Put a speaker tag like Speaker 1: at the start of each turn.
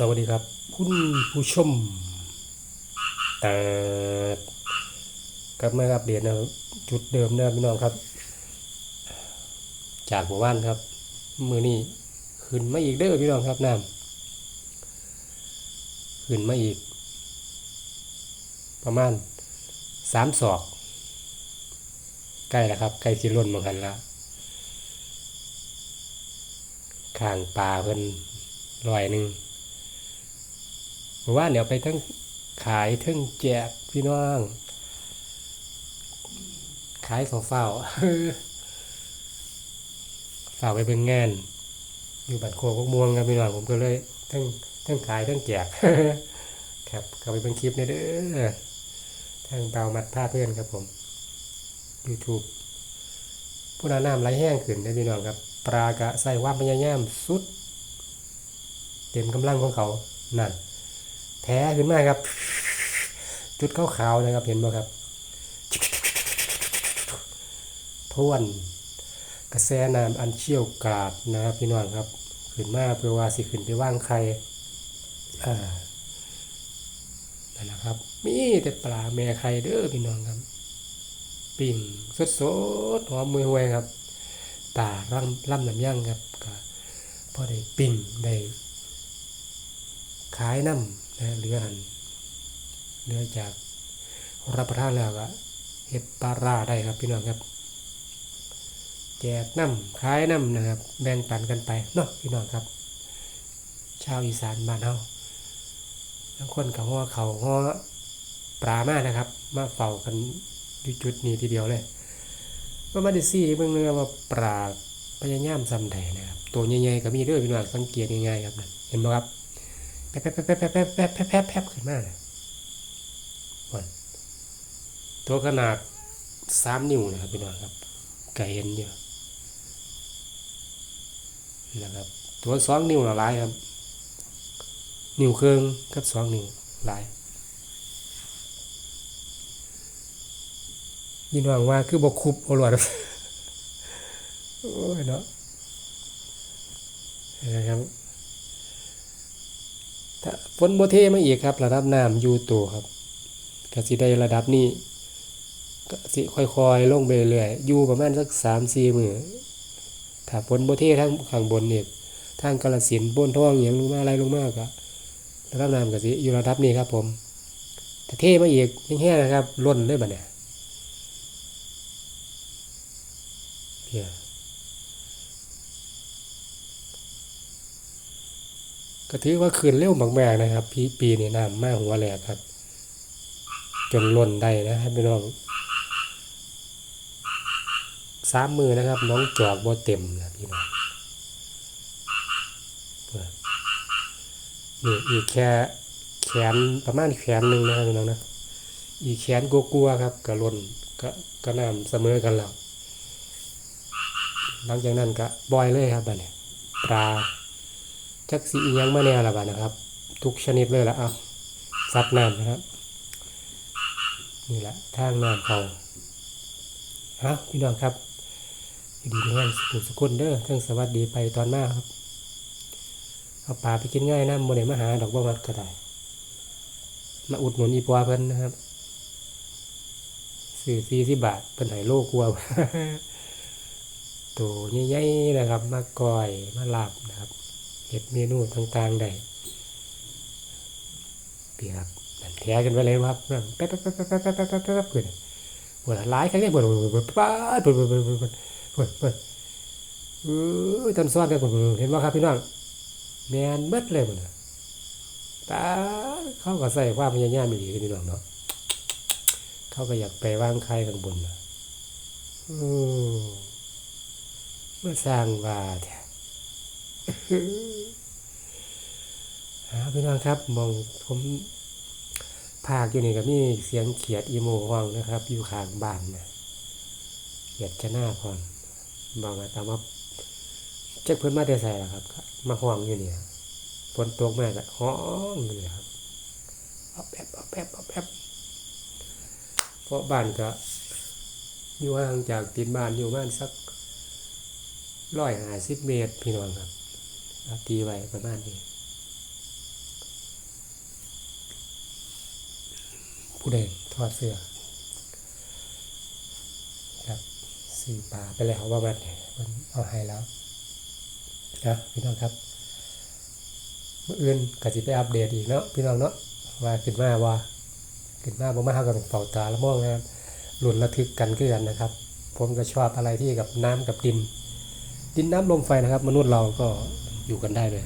Speaker 1: สวัสดีครับ คุณผู้ชมแต่กลับมาอัปเดตนะจุดเดิมนะพี่น้องครับ จากหมู่บ้านครับ มือนี้ขึ้นมาอีกเด้อพี่น้องครับน้ำขึ้นมาอีก ประมาณสามศอกใกล้แล้วครับใกล้สิล้นเหมือนกันละข้างปลาเพิ่นลอยหนึ่ง ราะว่าเดี๋ยวไปทั้งขายทั้งแจกพี่น้อง ขายของเฝ้าฝากไปเป็นงานอยู่บัตรโคกม่วงครับพี่น้องผมก็เลยทั้งทั้งขายทั้งแจกครับเข้าไปเป็นคลิปในเด้อทางเตามัดผ้าเพื่อนครับผม YouTube ผู้นาน้ำไหลแห้งขึ้นได้พี่น้องครับ ปลากะใส่ว่าพยายามสุด เต็มกำลังของเขานั่น แท้ขึ้นมาครับ จุดขาวๆนะครับเห็นไหมครับทวนกระแสน้ำอันเชี่ยวกราดนะครับพี่น้องครับขึ้นมาเพื่อว่าสิขึ้นไปว่างใครอ่านั่นแหละครับ มีแต่ปลาแม่ไข่เด้อพี่น้องครับ ปิ่งสดสดๆหอมมือหวยครับ ตาล่ำล่ำน้ำย่างครับก็พอได้ปิ่งได้ขายน้ำ นะเหลือหันเหลือจากรับประทานแล้วก็เฮ็ดปลาราได้ครับพี่น้องครับแจกน้ำขายน้ำนะครับ แบ่งปันกันไปเนาะพี่น้องครับ ชาวอีสานบ้านเฮาบางคนกับห่อเขาวห่อปลามานะครับ มาเฝ้ากันอยู่จุดนี้ทีเดียวเลยก็มาได้ซี่เบิ่งเลยว่าปลาพยายามซ้ำใดนะครับ ตัวใหญ่ๆก็มีเด้อพี่น้องสังเกตง่ายๆครับนั่นเห็นไหมครับ แป๊บแป๊บแป๊บแป๊บแป๊บแป๊บแป๊บแป๊บแป๊บขึ้นมาเลยวันตัวขนาดสามนิ้วนะครับพี่น้องครับไก่เห็นเยอะนะครับ ตัวสองนิ้วละลายครับ นิ้วเครื่องกับสองนิ้วลายยินหวังว่าคือบกคุบเอาหลวดโอ้ยเนาะนะครับ ถ้าฝนโบเทมาอีกครับ ระดับน้ำอยู่ตัวครับกสิได้ระดับนี้ก็สิค่อยๆลงไปเรื่อยอยู่ประมาณสักสามสี่มือถ้าฝนโบเททั้งข้างบนเนี่ยทางกาลสินบนท้องอย่างลงมาอะไรลงมากอะระดับน้ำกสิอยู่ระดับนี้ครับ ผมถ้าเทมาอีกแห้งนะครับล้นเลยบัดเนี่ยเพีย ก็ถือว่าคืนเร็วมากๆนะครับปีปีนี้น้ำมากหัวแหลกครับ จนล้นได้นะครับพี่น้องสามมือนะครับ น้องจอกบ่เต็มนะพี่น้องนี่อีกแค่แขนประมาณแขนหนึ่งนะครับพี่น้องนะอีกแขนกลัวๆครับก็ล้นก็ก็น้ำเสมอกันแล้วหลังจากนั้นก็บอยเลยครับบัดนี้ปลา จักสีอิหยังมาแน่ละบาดนะครับ ทุกชนิดเลยละอะซัดน้ำนะครับ นี่แหละทางน้ำเขาฮะพี่น้องครับดีแห้งสุขสกุลเด้อทั้งสวัสดีไปตอนมาครับ เอาปลาไปกินง่ายนะโมเดลมาหาดอกบัวมัดก็ได้ มาอุดหนุนอีปัวเพิ่นนะครับสื่อสี่สิบบาทเป็นไหโลกลัวตัวใหญ่ๆนะครับ มาก้อยมาลาบนะครับ เห็ดเมนูต่างๆได้ปีครับนั่นแท้กันไปเลยครับแป๊บแป๊บแป๊บแป๊บแป๊บแป๊บแป๊บแป๊บแป๊บเกิดปวดหลายครั้งเนี่ยปวดปวดปวดป้าดปวดปวดปวดปวดปวดปวดปวดเออตอนซ้อนกันปวดเห็นไหมครับพี่น้องแมนเบิดเลยหมันตาเขาก็ใส่ความพยายามไม่ดีกันพี่น้องเนาะเขาก็อยากไปวางไข่ข้างบนนะเมื่อสร้างว่าแท้ พี่น้องครับมองผมภาคอยู่นี่ก็มีเสียงเขียดอีโมห้องนะครับ อยู่ข้างบ้านนะเขียดชน้าพรบอกมาตามว่าเจ๊เพิ่อนมาแต่ใส่ละครับ มาห้องอยู่เนี่ยฝนตกมากอะห้องเลยครับเอาแป๊บเอาแป๊บเอาแป๊บเพราะบ้านก็อยู่ห่างจากตีนบ้านอยู่ประมาณสักร้อยห้าสิบเมตรพี่น้องครับตีไว้ประมาณนี้ ผู้ใดทอดเสื้อครับซื้อปลาไปแล้วว่ามันเนี่ยมันเอาให้แล้วนะพี่น้องครับเมื่ออื่นก็สิไปอัปเดตอีกเนาะพี่น้องเนาะว่าขึ้นมาว่าขึ้นมาบ่มาเฮาก็ต้องเป่าตาละม่วงนะครับหลุนระทึกกันคือกันนะครับ ผมก็ชอบอะไรที่กับน้ำกับดิน ดินน้ำลมไฟนะครับ มนุษย์เราก็อยู่กันได้เลย